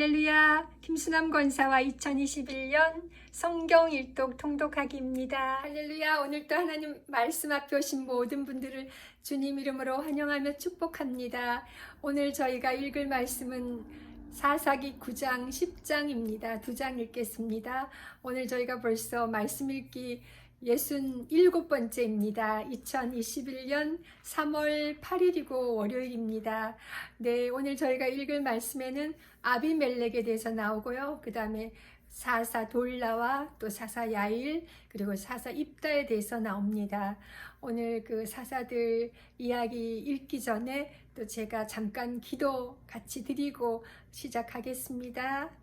할렐루야 김수남 권사와 2021년 성경 일독 통독하기입니다. 할렐루야 오늘도 하나님 말씀 앞에 오신 모든 분들을 주님 이름으로 환영하며 축복합니다. 오늘 저희가 읽을 말씀은 사사기 9장 10장입니다. 두 장 읽겠습니다. 오늘 저희가 벌써 말씀 읽기 67번째입니다. 2021년 3월 8일이고 월요일입니다. 네, 오늘 저희가 읽을 말씀에는 아비멜렉에 대해서 나오고요. 그 다음에 사사 돌라와 또 사사 야일 그리고 사사 입다에 대해서 나옵니다. 오늘 그 사사들 이야기 읽기 전에 또 제가 잠깐 기도 같이 드리고 시작하겠습니다.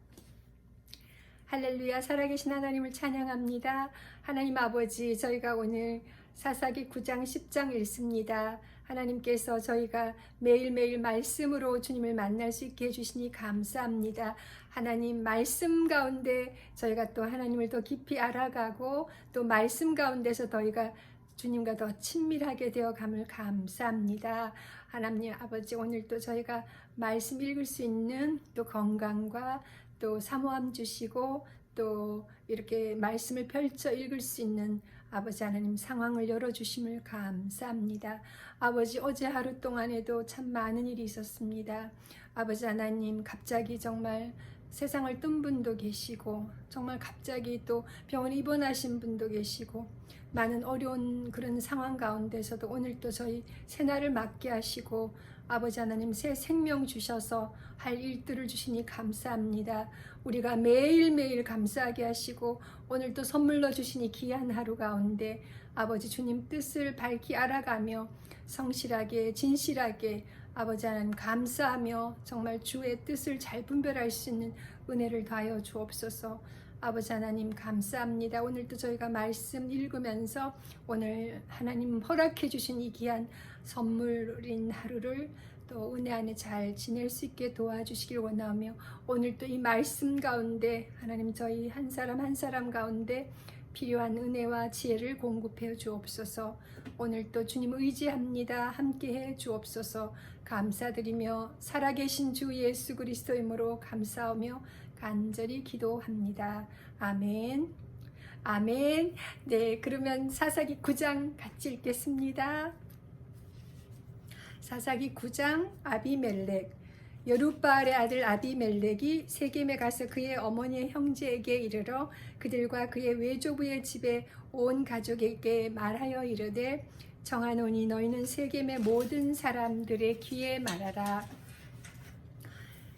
할렐루야 살아계신 하나님을 찬양합니다. 하나님 아버지 저희가 오늘 사사기 9장 10장 읽습니다. 하나님께서 저희가 매일매일 말씀으로 주님을 만날 수 있게 해주시니 감사합니다. 하나님 말씀 가운데 저희가 또 하나님을 더 깊이 알아가고 또 말씀 가운데서 저희가 주님과 더 친밀하게 되어 감을 감사합니다. 하나님 아버지 오늘 또 저희가 말씀 읽을 수 있는 또 건강과 또 사모함 주시고 또 이렇게 말씀을 펼쳐 읽을 수 있는 아버지 하나님 상황을 열어주심을 감사합니다. 아버지 어제 하루 동안에도 참 많은 일이 있었습니다. 아버지 하나님 갑자기 정말 세상을 뜬 분도 계시고 정말 갑자기 또 병원에 입원하신 분도 계시고 많은 어려운 그런 상황 가운데서도 오늘 또 저희 새날을 맞게 하시고 아버지 하나님 새 생명 주셔서 할 일들을 주시니 감사합니다. 우리가 매일매일 감사하게 하시고 오늘 또 선물로 주시니 귀한 하루 가운데 아버지 주님 뜻을 밝히 알아가며 성실하게 진실하게 아버지 하나님 감사하며 정말 주의 뜻을 잘 분별할 수 있는 은혜를 더하여 주옵소서. 아버지 하나님 감사합니다. 오늘도 저희가 말씀 읽으면서 오늘 하나님 허락해 주신 이 귀한 선물인 하루를 또 은혜 안에 잘 지낼 수 있게 도와주시길 원하며 오늘 또 이 말씀 가운데 하나님 저희 한 사람 한 사람 가운데 필요한 은혜와 지혜를 공급해 주옵소서. 오늘 또 주님 의지합니다. 함께해 주옵소서. 감사드리며 살아계신 주 예수 그리스도이므로 감사하며 간절히 기도합니다. 아멘. 아멘. 네, 그러면 사사기 9장 같이 읽겠습니다. 사사기 9장 아비멜렉 여룻바알의 아들 아비멜렉이 세겜에 가서 그의 어머니의 형제에게 이르러 그들과 그의 외조부의 집에 온 가족에게 말하여 이르되 정하노니 너희는 세겜의 모든 사람들의 귀에 말하라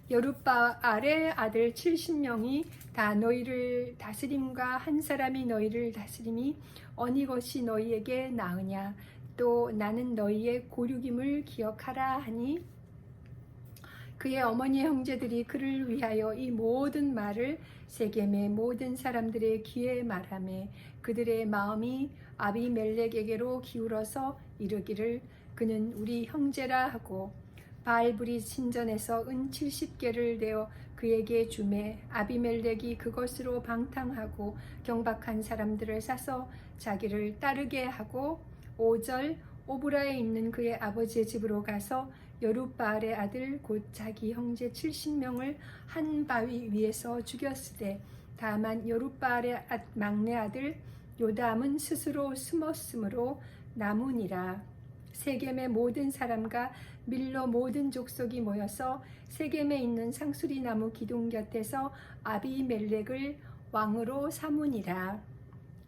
여룻바알의 아들 70명이 다 너희를 다스림과 한 사람이 너희를 다스림이 어느 것이 너희에게 나으냐? 또 나는 너희의 고륙임을 기억하라 하니 그의 어머니 형제들이 그를 위하여 이 모든 말을 세겜의 모든 사람들의 귀에 말하매 그들의 마음이 아비멜렉에게로 기울어서 이르기를 그는 우리 형제라 하고 바알브리 신전에서 은 70개를 내어 그에게 주매 아비멜렉이 그것으로 방탕하고 경박한 사람들을 사서 자기를 따르게 하고 5절 오브라에 있는 그의 아버지의 집으로 가서 여룻바알의 아들 곧 자기 형제 70명을 한 바위 위에서 죽였으되 다만 여룻바알의 막내 아들 요담은 스스로 숨었으므로 남으니라 세겜의 모든 사람과 밀로 모든 족속이 모여서 세겜에 있는 상수리 나무 기둥 곁에서 아비멜렉을 왕으로 삼으니라.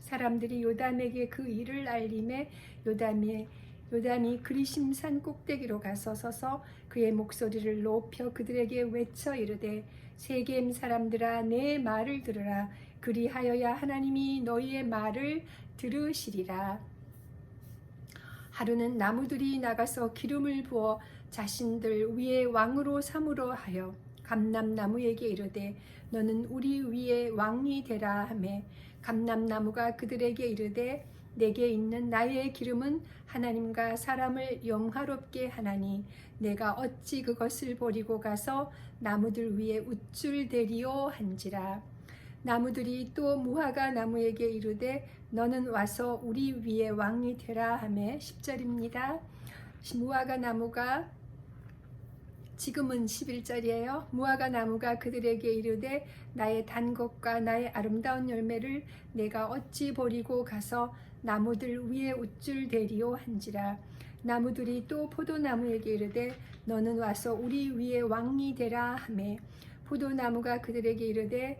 사람들이 요담에게 그 일을 알림에 요담이 요담이 그리심산 꼭대기로 가서 서서 그의 목소리를 높여 그들에게 외쳐 이르되 세겜 사람들아 내 말을 들으라. 그리하여야 하나님이 너희의 말을 들으시리라 하루는 나무들이 나가서 기름을 부어 자신들 위에 왕으로 삼으러 하여 감람나무에게 이르되 너는 우리 위에 왕이 되라 하매. 감람나무가 그들에게 이르되 내게 있는 나의 기름은 하나님과 사람을 영화롭게 하나니 내가 어찌 그것을 버리고 가서 나무들 위에 우쭐 대리오 한지라 나무들이 또 무화과 나무에게 이르되 너는 와서 우리 위에 왕이 되라 하매 10절입니다. 무화과 나무가 지금은 11절이에요. 무화과 나무가 그들에게 이르되 나의 단 것과 나의 아름다운 열매를 내가 어찌 버리고 가서 나무들 위에 우쭐 대리오 한지라 나무들이 또 포도나무에게 이르되 너는 와서 우리 위에 왕이 되라 하매 포도나무가 그들에게 이르되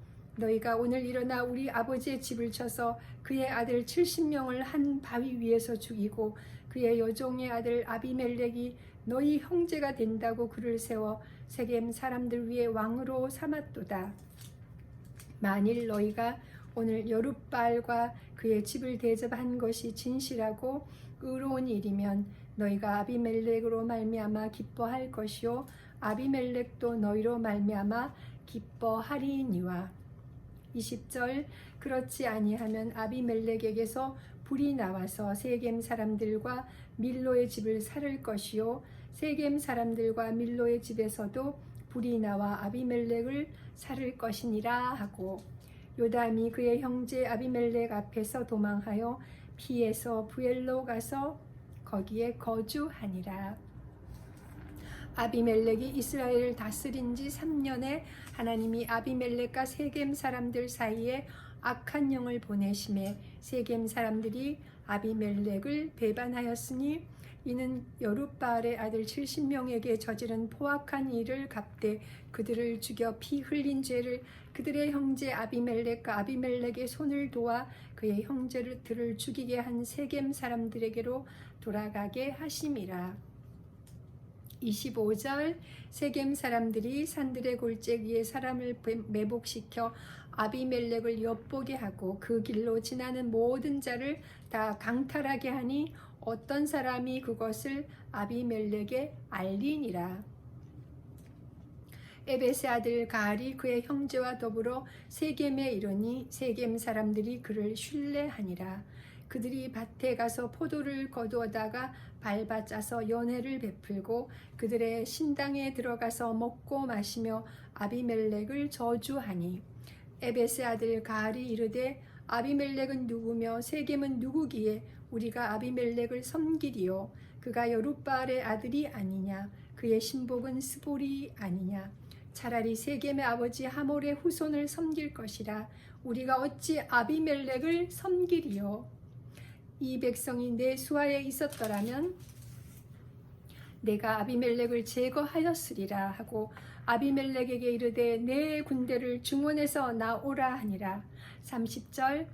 너희가 오늘 일어나 우리 아버지의 집을 쳐서 그의 아들 70명을 한 바위 위에서 죽이고 그의 여종의 아들 아비멜렉이 너희 형제가 된다고 그를 세워 세겜 사람들 위에 왕으로 삼았도다. 만일 너희가 오늘 여룻발과 그의 집을 대접한 것이 진실하고 의로운 일이면 너희가 아비멜렉으로 말미암아 기뻐할 것이요 아비멜렉도 너희로 말미암아 기뻐하리니와 20절 그렇지 아니하면 아비멜렉에게서 불이 나와서 세겜 사람들과 밀로의 집을 살을 것이요 세겜 사람들과 밀로의 집에서도 불이 나와 아비멜렉을 살을 것이니라 하고 요담이 그의 형제 아비멜렉 앞에서 도망하여 피해서 부엘로 가서 거기에 거주하니라. 아비멜렉이 이스라엘을 다스린 지 3년에 하나님이 아비멜렉과 세겜 사람들 사이에 악한 영을 보내심에 세겜 사람들이 아비멜렉을 배반하였으니 이는 여룻바알의 아들 70명에게 저지른 포악한 일을 갚되 그들을 죽여 피 흘린 죄를 그들의 형제 아비멜렉과 아비멜렉의 손을 도와 그의 형제들을 죽이게 한 세겜 사람들에게로 돌아가게 하심이라. 25절 세겜 사람들이 산들의 골짜기에 사람을 매복시켜 아비멜렉을 엿보게 하고 그 길로 지나는 모든 자를 다 강탈하게 하니 어떤 사람이 그것을 아비멜렉에 알리니라. 에베스 아들 가알이 그의 형제와 더불어 세겜에 이르니 세겜 사람들이 그를 신뢰하니라. 그들이 밭에 가서 포도를 거두어다가 밟아 짜서 연회를 베풀고 그들의 신당에 들어가서 먹고 마시며 아비멜렉을 저주하니 에베스 아들 가알이 이르되 아비멜렉은 누구며 세겜은 누구기에 우리가 아비멜렉을 섬기리요? 그가 여룻바알의 아들이 아니냐? 그의 신복은 스볼이 아니냐? 차라리 세겜의 아버지 하몰의 후손을 섬길 것이라. 우리가 어찌 아비멜렉을 섬기리요 이 백성이 내 수하에 있었더라면 내가 아비멜렉을 제거하였으리라 하고 아비멜렉에게 이르되 내 군대를 중원에서 나오라 하니라. 30절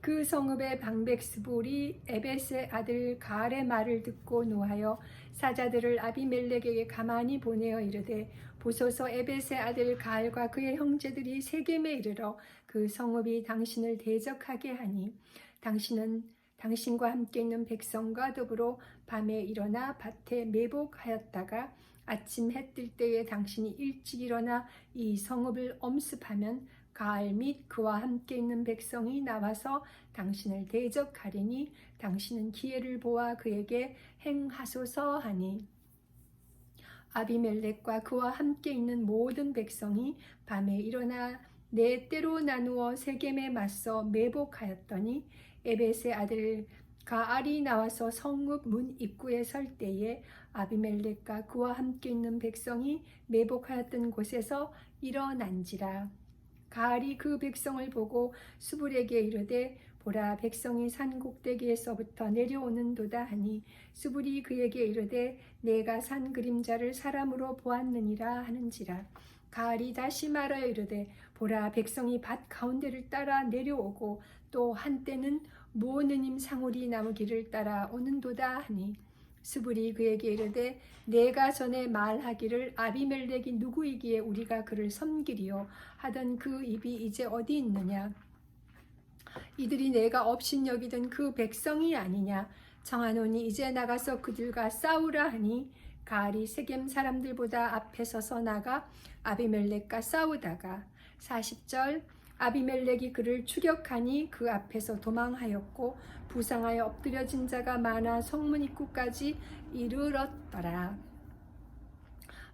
그 성읍의 방백스볼이 에베스의 아들 가알의 말을 듣고 노하여 사자들을 아비멜렉에게 가만히 보내어 이르되 보소서 에베스의 아들 가알과 그의 형제들이 세겜에 이르러 그 성읍이 당신을 대적하게 하니 당신은 당신과 함께 있는 백성과 더불어 밤에 일어나 밭에 매복하였다가 아침 해 뜰 때에 당신이 일찍 일어나 이 성읍을 엄습하면 가알 및 그와 함께 있는 백성이 나와서 당신을 대적하리니 당신은 기회를 보아 그에게 행하소서 하니. 아비멜렉과 그와 함께 있는 모든 백성이 밤에 일어나 네 때로 나누어 세겜에 맞서 매복하였더니 에벳의 아들 가알이 나와서 성읍 문 입구에 설 때에 아비멜렉과 그와 함께 있는 백성이 매복하였던 곳에서 일어난지라. 가알이 그 백성을 보고 수불에게 이르되 보라 백성이 산 꼭대기에서부터 내려오는도다 하니 수불이 그에게 이르되 내가 산 그림자를 사람으로 보았느니라 하는지라. 가을이 다시 말하여 이르되 보라 백성이 밭 가운데를 따라 내려오고 또 한때는 무오느님 상우리 나무 길을 따라 오는도다 하니 스불이 그에게 이르되 내가 전에 말하기를 아비멜렉이 누구이기에 우리가 그를 섬기리요? 하던 그 입이 이제 어디 있느냐? 이들이 내가 업신 여기던 그 백성이 아니냐? 정하노니 이제 나가서 그들과 싸우라 하니 가을이 세겜 사람들보다 앞에 서서 나가 아비멜렉과 싸우다가 40절 아비멜렉이 그를 추격하니 그 앞에서 도망하였고 부상하여 엎드려진 자가 많아 성문 입구까지 이르렀더라.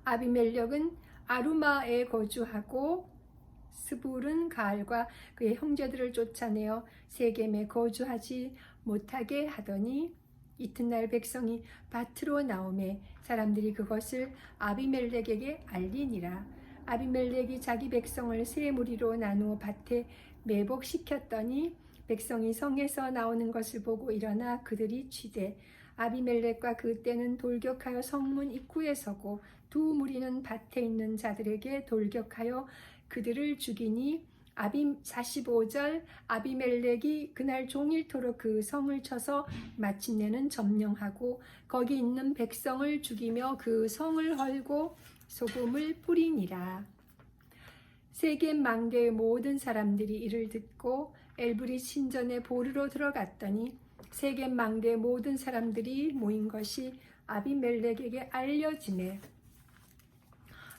아비멜렉은 아루마에 거주하고 스불은 가을과 그의 형제들을 쫓아내어 세겜에 거주하지 못하게 하더니 이튿날 백성이 밭으로 나오매 사람들이 그것을 아비멜렉에게 알리니라. 아비멜렉이 자기 백성을 세 무리로 나누어 밭에 매복시켰더니 백성이 성에서 나오는 것을 보고 일어나 그들이 취대 아비멜렉과 그 때는 돌격하여 성문 입구에 서고 두 무리는 밭에 있는 자들에게 돌격하여 그들을 죽이니 아비 45절 아비멜렉이 그날 종일토록 그 성을 쳐서 마침내는 점령하고 거기 있는 백성을 죽이며 그 성을 헐고 소금을 뿌리니라. 세겜 망대의 모든 사람들이 이를 듣고 엘브리 신전에 보르러 들어갔더니 세겜 망대의 모든 사람들이 모인 것이 아비멜렉에게 알려지매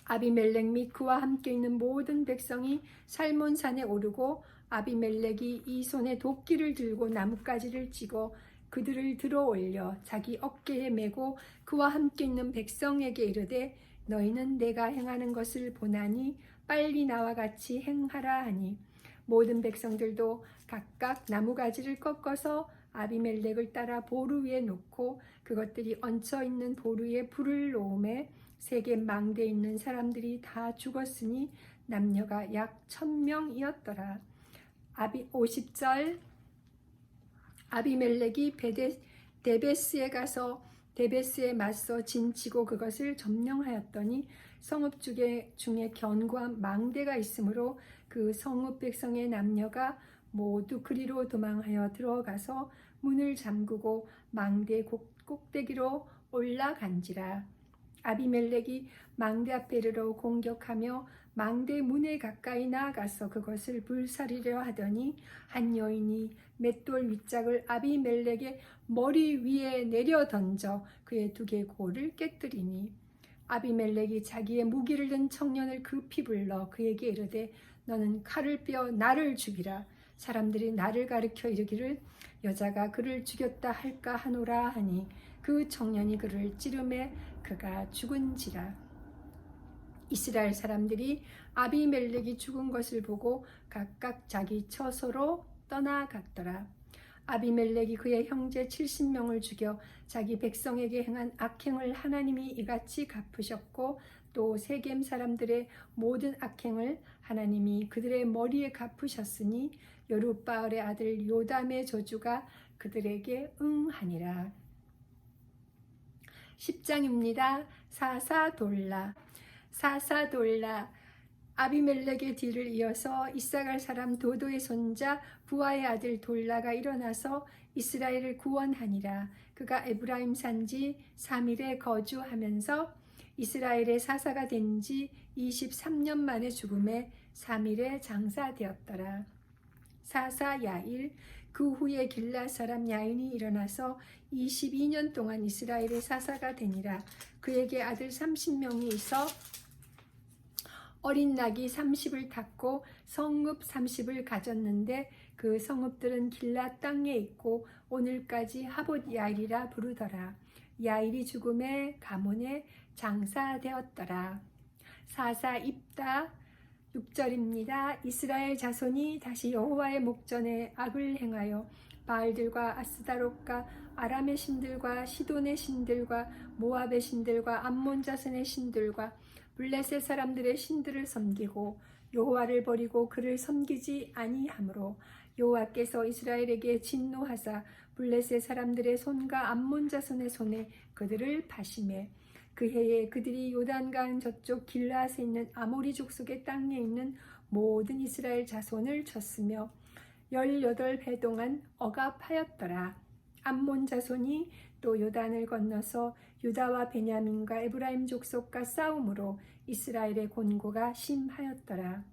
아비멜렉 및 그와 함께 있는 모든 백성이 살몬산에 오르고 아비멜렉이 이 손에 도끼를 들고 나뭇가지를 찌고 그들을 들어 올려 자기 어깨에 메고 그와 함께 있는 백성에게 이르되 너희는 내가 행하는 것을 보나니 빨리 나와 같이 행하라 하니 모든 백성들도 각각 나무가지를 꺾어서 아비멜렉을 따라 보루 위에 놓고 그것들이 얹혀 있는 보루에 불을 놓음에 세계 망대에 있는 사람들이 다 죽었으니 남녀가 약 천명이었더라. 아비 50절 아비멜렉이 베데, 데베스에 가서 데베스에 맞서 진치고 그것을 점령하였더니 성읍 중에, 중에 견고한 망대가 있으므로 그 성읍 백성의 남녀가 모두 그리로 도망하여 들어가서 문을 잠그고 망대 꼭대기로 올라간지라. 아비멜렉이 망대 앞에 이르러 공격하며 망대 문에 가까이 나아가서 그것을 불사리려 하더니 한 여인이 맷돌 윗짝을 아비멜렉의 머리 위에 내려 던져 그의 두 개의 골을 깨뜨리니 아비멜렉이 자기의 무기를 든 청년을 급히 불러 그에게 이르되 너는 칼을 빼어 나를 죽이라. 사람들이 나를 가리켜 이르기를 여자가 그를 죽였다 할까 하노라 하니 그 청년이 그를 찌르매 그가 죽은지라 이스라엘 사람들이 아비멜렉이 죽은 것을 보고 각각 자기 처소로 떠나갔더라. 아비멜렉이 그의 형제 70명을 죽여 자기 백성에게 행한 악행을 하나님이 이같이 갚으셨고 또 세겜 사람들의 모든 악행을 하나님이 그들의 머리에 갚으셨으니 여룻바알의 아들 요담의 저주가 그들에게 응하니라. 10장입니다. 사사돌라 사사돌라 아비멜렉의 뒤를 이어서 이사갈 사람 도도의 손자 부하의 아들 돌라가 일어나서 이스라엘을 구원하니라. 그가 에브라임 산지 3일에 거주하면서 이스라엘의 사사가 된 지 23년 만에 죽음에 3일에 장사되었더라. 사사 야일 그 후에 길라 사람 야인이 일어나서 22년 동안 이스라엘의 사사가 되니라. 그에게 아들 30명이 있어 어린 낙이 30을 탔고 성읍 30을 가졌는데 그 성읍들은 길라 땅에 있고 오늘까지 하봇 야일이라 부르더라. 야일이 죽음에 가문에 장사되었더라. 사사 입다 6절입니다. 이스라엘 자손이 다시 여호와의 목전에 악을 행하여 바알들과 아스다롯과 아람의 신들과 시돈의 신들과 모압의 신들과 암몬 자손의 신들과 블레셋 사람들의 신들을 섬기고 여호와를 버리고 그를 섬기지 아니하므로 여호와께서 이스라엘에게 진노하사 블레셋 사람들의 손과 암몬 자손의 손에 그들을 파심해 그 해에 그들이 요단강 저쪽 길라앗에 있는 아모리 족속의 땅에 있는 모든 이스라엘 자손을 쳤으며 열여덟 해 동안 억압하였더라. 암몬 자손이 또 요단을 건너서 유다와 베냐민과 에브라임 족속과 싸움으로 이스라엘의 곤고가 심하였더라.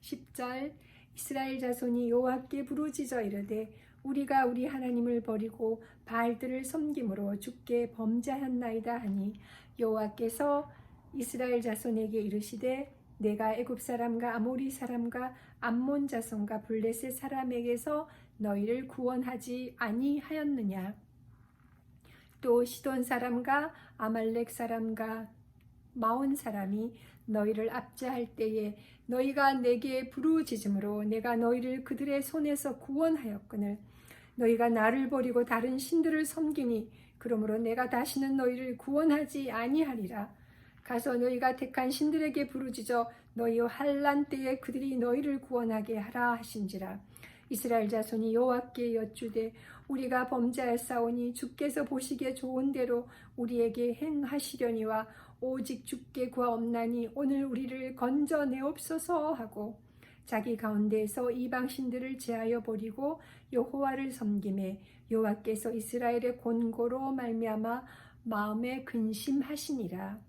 10절 이스라엘 자손이 여호와께 부르짖어 이르되 우리가 우리 하나님을 버리고 바알들을 섬김으로 주께 범죄하였나이다 하니 여호와께서 이스라엘 자손에게 이르시되 내가 애굽 사람과 아모리 사람과 암몬 자손과 블레셋 사람에게서 너희를 구원하지 아니하였느냐? 또 시돈 사람과 아말렉 사람과 마온 사람이 너희를 압제할 때에 너희가 내게 부르짖음으로 내가 너희를 그들의 손에서 구원하였거늘 너희가 나를 버리고 다른 신들을 섬기니 그러므로 내가 다시는 너희를 구원하지 아니하리라. 가서 너희가 택한 신들에게 부르짖어 너희 환란 때에 그들이 너희를 구원하게 하라 하신지라. 이스라엘 자손이 여호와께 여쭈되 우리가 범죄하였사오니 주께서 보시기에 좋은 대로 우리에게 행하시려니와 오직 주께 구하옵나니 오늘 우리를 건져 내옵소서 하고 자기 가운데에서 이방 신들을 제하여 버리고 여호와를 섬김에 여호와께서 이스라엘의 곤고로 말미암아 마음에 근심하시니라.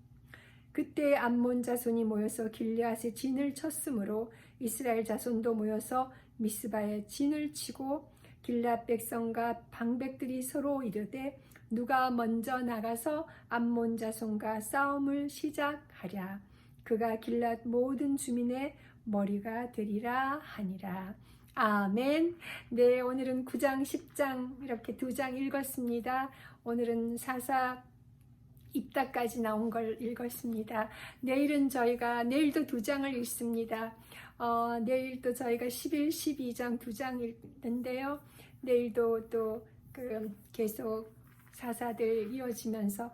그때 암몬 자손이 모여서 길르앗에 진을 쳤으므로 이스라엘 자손도 모여서 미스바에 진을 치고 길앗 백성과 방백들이 서로 이르되 누가 먼저 나가서 암몬 자손과 싸움을 시작하랴. 그가 길앗 모든 주민의 머리가 되리라 하니라 아멘. 네, 오늘은 9장, 10장 이렇게 두 장 읽었습니다. 오늘은 사사 입다까지 나온 걸 읽었습니다. 내일은 저희가 내일도 두 장을 읽습니다. 어, 내일도 저희가 11, 12장 두 장 읽는데요. 내일도 또 그 계속 사사들 이어지면서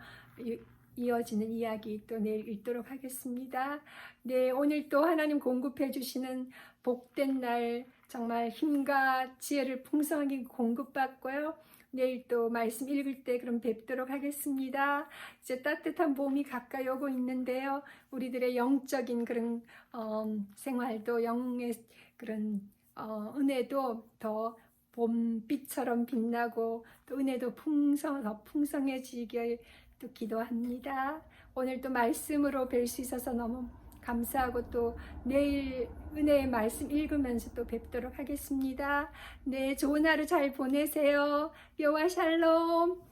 이- 이어지는 이야기 또 내일 읽도록 하겠습니다. 네, 오늘 또 하나님 공급해 주시는 복된 날 정말 힘과 지혜를 풍성하게 공급받고요. 내일 또 말씀 읽을 때 그럼 뵙도록 하겠습니다. 이제 따뜻한 봄이 가까이 오고 있는데요. 우리들의 영적인 그런 어, 생활도 영의 그런 어, 은혜도 더 봄빛처럼 빛나고 또 은혜도 풍성 더 풍성해지길 또 기도합니다. 오늘 또 말씀으로 뵐 수 있어서 너무 감사하고 또 내일 은혜의 말씀 읽으면서 또 뵙도록 하겠습니다. 네, 좋은 하루 잘 보내세요. 여호와 샬롬.